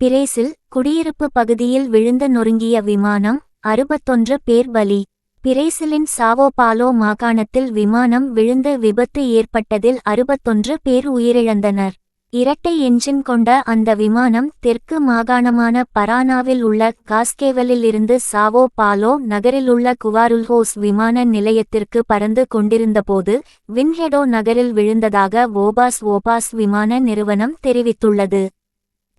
Brazil குடியிருப்பு பகுதியில் விழுந்து நொறுங்கிய விமானம் அறுபத்தொன்று பேர் பலி. பிரேசிலின் சாவோ பாலோ மாகாணத்தில் விமானம் விழுந்து விபத்து ஏற்பட்டதில் அறுபத்தொன்று பேர் உயிரிழந்தனர். இரட்டை என்ஜின் கொண்ட அந்த விமானம் தெற்கு மாகாணமான பரானாவில் உள்ள காஸ்கேவலில் இருந்து சாவோ பாலோ நகரிலுள்ள குவாருல்ஹோஸ் விமான நிலையத்திற்கு பறந்து கொண்டிருந்தபோது வின்ஹெடோ நகரில் விழுந்ததாக ஓபாஸ் ஓபாஸ் விமான நிறுவனம் தெரிவித்துள்ளது.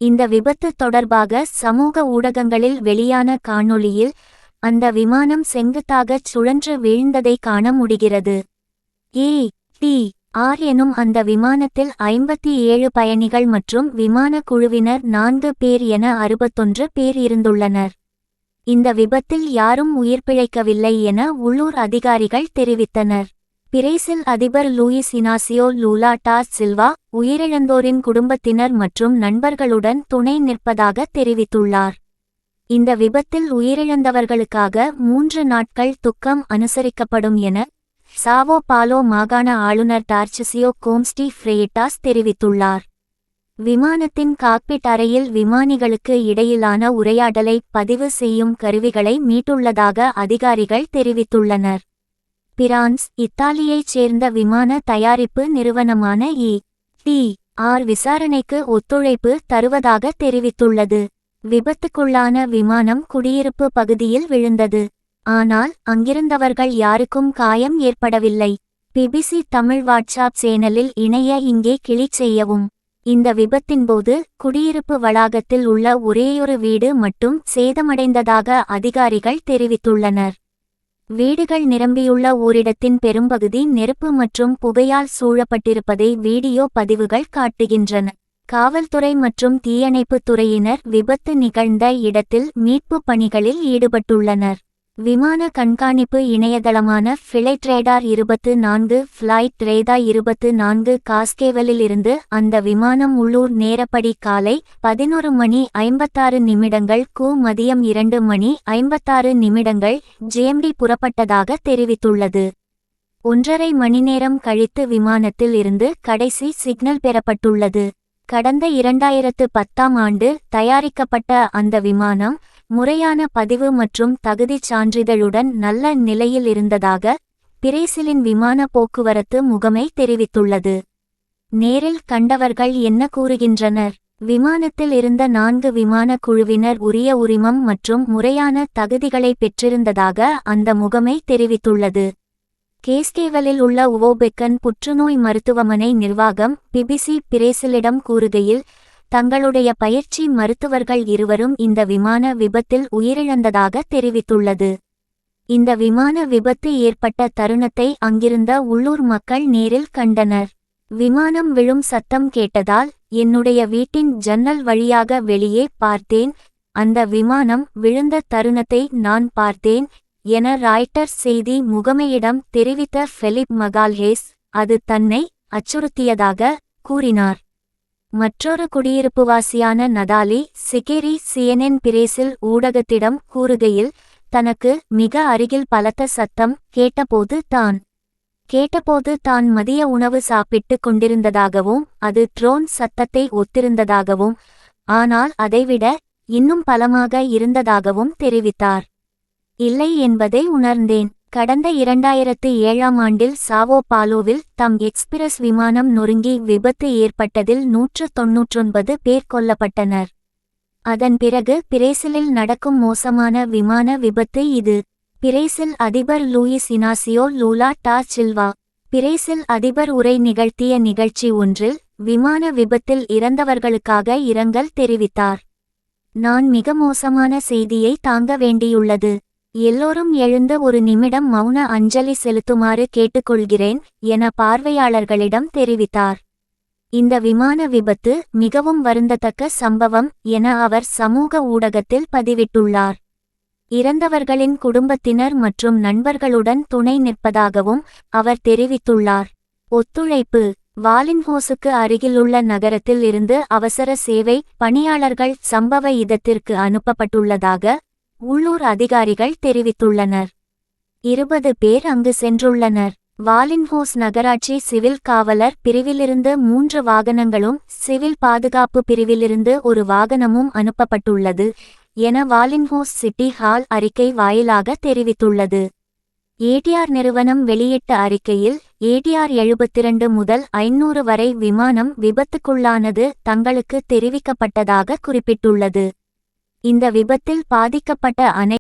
இந்த விபத்து தொடர்பாக சமூக ஊடகங்களில் வெளியான காணொளியில் அந்த விமானம் செங்குத்தாகச் சுழன்று வீழ்ந்ததை காண முடிகிறது. ஏ டி ஆர் எனும் அந்த விமானத்தில் ஐம்பத்தி ஏழு பயணிகள் மற்றும் விமான குழுவினர் நான்கு பேர் என அறுபத்தொன்று பேர் இருந்துள்ளனர். இந்த விபத்தில் யாரும் உயிர் பிழைக்கவில்லை என உள்ளூர் அதிகாரிகள் தெரிவித்தனர். பிரேசில் அதிபர் Luiz Inacio Lula da Silva உயிரிழந்தோரின் குடும்பத்தினர் மற்றும் நண்பர்களுடன் துணை நிற்பதாக தெரிவித்துள்ளார். இந்த விபத்தில் உயிரிழந்தவர்களுக்காக மூன்று நாட்கள் துக்கம் அனுசரிக்கப்படும் என சாவோ பாலோ மாகாண ஆளுநர் டார்ச்சிசியோ கோம்ஸ்டி ஃப்ரேட்டாஸ் தெரிவித்துள்ளார். விமானத்தின் காக்பிட் அறையில் விமானிகளுக்கு இடையிலான உரையாடலை பதிவு செய்யும் கருவிகளை மீட்டுள்ளதாக அதிகாரிகள் தெரிவித்துள்ளனர். பிரான்ஸ் இத்தாலியைச் சேர்ந்த விமான தயாரிப்பு நிறுவனமான இ. டி. ஆர். விசாரணைக்கு ஒத்துழைப்பு தருவதாக தெரிவித்துள்ளது. விபத்துக்குள்ளான விமானம் குடியிருப்பு பகுதியில் விழுந்தது. ஆனால் அங்கிருந்தவர்கள் யாருக்கும் காயம் ஏற்படவில்லை. பிபிசி தமிழ் வாட்ஸ்அப் சேனலில் இணைய இங்கே கிளிக் செய்யவும். இந்த விபத்தின்போது குடியிருப்பு வளாகத்தில் உள்ள ஒரேயொரு வீடு மட்டும் சேதமடைந்ததாக அதிகாரிகள் தெரிவித்துள்ளனர். வீடுகள் நிரம்பியுள்ள ஓரிடத்தின் பெரும்பகுதி நெருப்பு மற்றும் புகையால் சூழப்பட்டிருப்பதை வீடியோ பதிவுகள் காட்டுகின்றன. காவல்துறை மற்றும் தீயணைப்புத் துறையினர் விபத்து நிகழ்ந்த இடத்தில் மீட்புப் பணிகளில் ஈடுபட்டுள்ளனர். விமான கண்காணிப்பு இணையதளமான ஃபிளைட் ரேடார் இருபத்து நான்கு ஃப்ளைட் ரேதா இருபத்து நான்கு காஸ்கேவலில் இருந்து அந்த விமானம் உள்ளூர் நேரப்படி காலை பதினொரு மணி ஐம்பத்தாறு நிமிடங்கள் கு மதியம் இரண்டு மணி ஐம்பத்தாறு நிமிடங்கள் ஜேஎம்டி புறப்பட்டதாக தெரிவித்துள்ளது. ஒன்றரை மணி நேரம் கழித்து விமானத்தில் இருந்து கடைசி சிக்னல் பெறப்பட்டுள்ளது. கடந்த இரண்டாயிரத்து பத்தாம் ஆண்டு தயாரிக்கப்பட்ட அந்த விமானம் முறையான பதிவு மற்றும் தகுதிச் சான்றிதழுடன் நல்ல நிலையில் இருந்ததாக பிரேசிலின் விமான போக்குவரத்து முகமை தெரிவித்துள்ளது. நேரில் கண்டவர்கள் என்ன கூறுகின்றனர்? விமானத்தில் இருந்த நான்கு விமான குழுவினர் உரிய உரிமம் மற்றும் முறையான தகுதிகளை பெற்றிருந்ததாக அந்த முகமை தெரிவித்துள்ளது. கேஸ்கேவலில் உள்ள உவோபெக்கன் புற்றுநோய் மருத்துவமனை நிர்வாகம் பிபிசி பிரேசிலிடம் கூறுகையில் தங்களுடைய பயிற்சி மருத்துவர்கள் இருவரும் இந்த விமான விபத்தில் உயிரிழந்ததாக தெரிவித்துள்ளது. இந்த விமான விபத்து ஏற்பட்ட தருணத்தை அங்கிருந்த உள்ளூர் மக்கள் நேரில் கண்டனர். விமானம் விழும் சத்தம் கேட்டதால் என்னுடைய வீட்டின் ஜன்னல் வழியாக வெளியே பார்த்தேன். அந்த விமானம் விழுந்த தருணத்தை நான் பார்த்தேன் என ராய்டர் செய்தி முகமையிடம் தெரிவித்த ஃபெலிப் மகால்ஹேஸ் அது தன்னை அச்சுறுத்தியதாக கூறினார். மற்றொரு குடியிருப்புவாசியான நதாலி சிகேரி சிஎன்என் பிரேசில் ஊடகத்திடம் கூறுகையில் தனக்கு மிக அருகில் பலத்த சத்தம் கேட்டபோது தான். கேட்டபோது தான் மதிய உணவு சாப்பிட்டுக் கொண்டிருந்ததாகவும் அது ட்ரோன் சத்தத்தை ஒத்திருந்ததாகவும் ஆனால் அதைவிட இன்னும் பலமாக இருந்ததாகவும் தெரிவித்தார். இல்லை என்பதை உணர்ந்தேன். கடந்த இரண்டாயிரத்து ஏழாம் ஆண்டில் சாவோ பாலோவில் தம் எக்ஸ்பிரஸ் விமானம் நொறுங்கி விபத்து ஏற்பட்டதில் நூற்று தொன்னூற்றொன்பது பேர் கொல்லப்பட்டனர். அதன் பிறகு பிரேசிலில் நடக்கும் மோசமான விமான விபத்து இது. பிரேசில் அதிபர் லூயிஸ் இனாசியோ லூலா டா சில்வா பிரேசில் அதிபர் உரை நிகழ்த்திய நிகழ்ச்சி ஒன்றில் விமான விபத்தில் இறந்தவர்களுக்காக இரங்கல் தெரிவித்தார். நான் மிக மோசமான செய்தியை தாங்க வேண்டியுள்ளது. எல்லோரும் எழுந்து ஒரு நிமிடம் மௌன அஞ்சலி செலுத்துமாறு கேட்டுக்கொள்கிறேன் என பார்வையாளர்களிடம் தெரிவித்தார். இந்த விமான விபத்து மிகவும் வருந்தத்தக்க சம்பவம் என அவர் சமூக ஊடகத்தில் பதிவிட்டுள்ளார். இறந்தவர்களின் குடும்பத்தினர் மற்றும் நண்பர்களுடன் துணை நிற்பதாகவும் அவர் தெரிவித்துள்ளார். ஒத்துழைப்பு. வாலின்ஹோஸுக்கு அருகிலுள்ள நகரத்தில் இருந்து அவசர சேவை பணியாளர்கள் சம்பவ இடத்திற்கு அனுப்பப்பட்டுள்ளதாக உள்ளூர் அதிகாரிகள் தெரிவித்துள்ளனர். இருபது பேர் அங்கு சென்றுள்ளனர். வாலின்ஹோஸ் நகராட்சி சிவில் காவலர் பிரிவிலிருந்து மூன்று வாகனங்களும் சிவில் பாதுகாப்பு பிரிவிலிருந்து ஒரு வாகனமும் அனுப்பப்பட்டுள்ளது என வாலின்ஹோஸ் சிட்டி ஹால் அறிக்கை வாயிலாக தெரிவித்துள்ளது. ஏடிஆர் நிறுவனம் வெளியிட்ட அறிக்கையில் ஏடிஆர் எழுபத்திரண்டு முதல் ஐநூறு வரை விமானம் விபத்துக்குள்ளானது தங்களுக்கு தெரிவிக்கப்பட்டதாக குறிப்பிட்டுள்ளது. இந்த விபத்தில் பாதிக்கப்பட்ட அனை